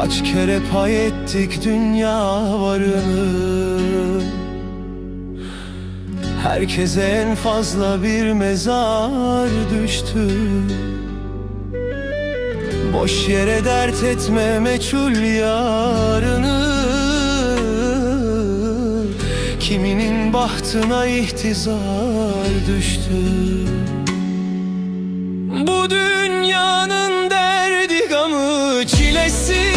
Kaç kere pay ettik dünya varını? Herkese en fazla bir mezar düştü. Boş yere dert etme meçhul yarını. Kiminin bahtına ihtizar düştü. Bu dünyanın derdi gamı çilesi.